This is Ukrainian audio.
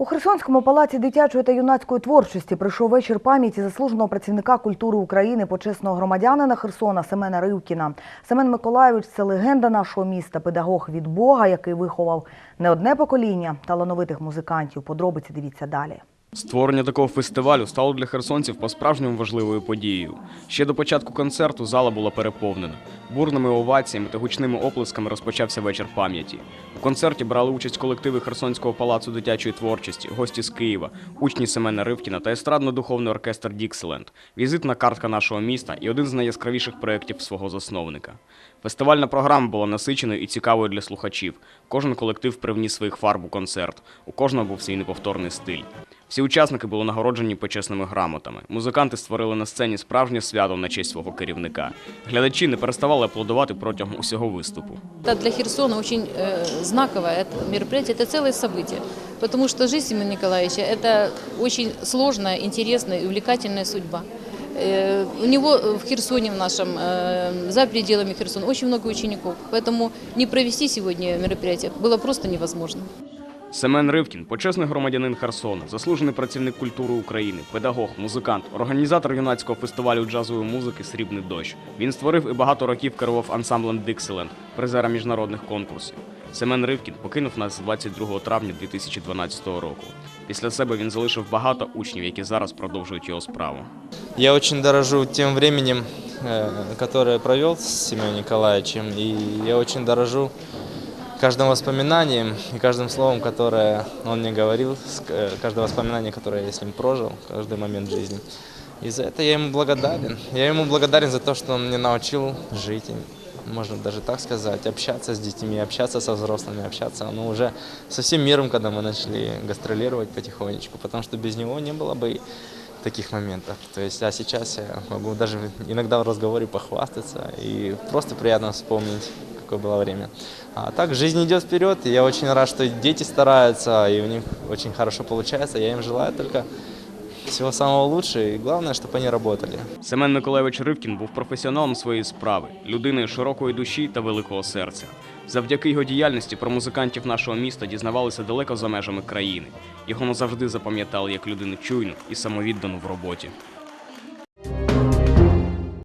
У Херсонському палаці дитячої та юнацької творчості прийшов вечір пам'яті заслуженого працівника культури України, почесного громадянина Херсона Семена Ривкіна. Семен Миколаєвич – це легенда нашого міста, педагог від Бога, який виховав не одне покоління талановитих музикантів. Подробиці дивіться далі. Створення такого фестивалю стало для херсонців по-справжньому важливою подією. Ще до початку концерту зала була переповнена. Бурними оваціями та гучними оплесками розпочався вечір пам'яті. У концерті брали участь колективи Херсонського палацу дитячої творчості, гості з Києва, учні Семена Ривкіна та естрадно-духовний оркестр Дікселенд, візитна картка нашого міста і один з найяскравіших проєктів свого засновника. Фестивальна програма була насиченою і цікавою для слухачів. Кожен колектив привніс своїх фарб у концерт. У кожного був свій неповторний стиль. Всі учасники були нагороджені почесними грамотами. Музиканти створили на сцені справжнє свято на честь свого керівника. Глядачі не переставали аплодувати протягом усього виступу. Это для Херсона очень э, знаковое это мероприятие, это целое событие. Потому что жизнь Семена Николаевича – это очень сложная, интересная и увлекательная судьба. Э, У него в Херсоне, в нашем, э, за пределами Херсона, очень много учеников. Поэтому не провести сегодня мероприятие было просто невозможно. Семен Ривкін почесний громадянин Херсона, заслужений працівник культури України, педагог, музикант, організатор юнацького фестивалю джазової музики Срібний дощ. Він створив і багато років керував ансамблем Дикселенд, призера міжнародних конкурсів. Семен Ривкін покинув нас 22 травня 2012 року. Після себе він залишив багато учнів, які зараз продовжують його справу. Я очень дорожу временем, э, которое провел с Семеном Николаевичем, и я очень дорожу каждым воспоминанием и каждым словом, которое он мне говорил, э, каждое воспоминание, которое я с ним прожил, каждый момент жизни. И за это я ему благодарен. Я ему благодарен за то, что он мне научил жить, можно даже так сказать, общаться с детьми, общаться со взрослыми, общаться ну, уже со всем миром, когда мы начали гастролировать потихонечку, потому что без него не было бы таких моментов. То есть, а сейчас я могу даже иногда в разговоре похвастаться и просто приятно вспомнить, какое было время. А так жизнь идет вперед, и я очень рад, что дети стараются, и у них очень хорошо получается. Я им желаю только всего самого лучшего, и главное, чтобы они работали. Семен Миколайович Ривкін був професіоналом своєї справи, людиною широкої душі та великого серця. Завдяки його діяльності про музикантів нашого міста дізнавалися далеко за межами країни. Його назавжди запам'ятали як людину чуйну і самовіддану в роботі.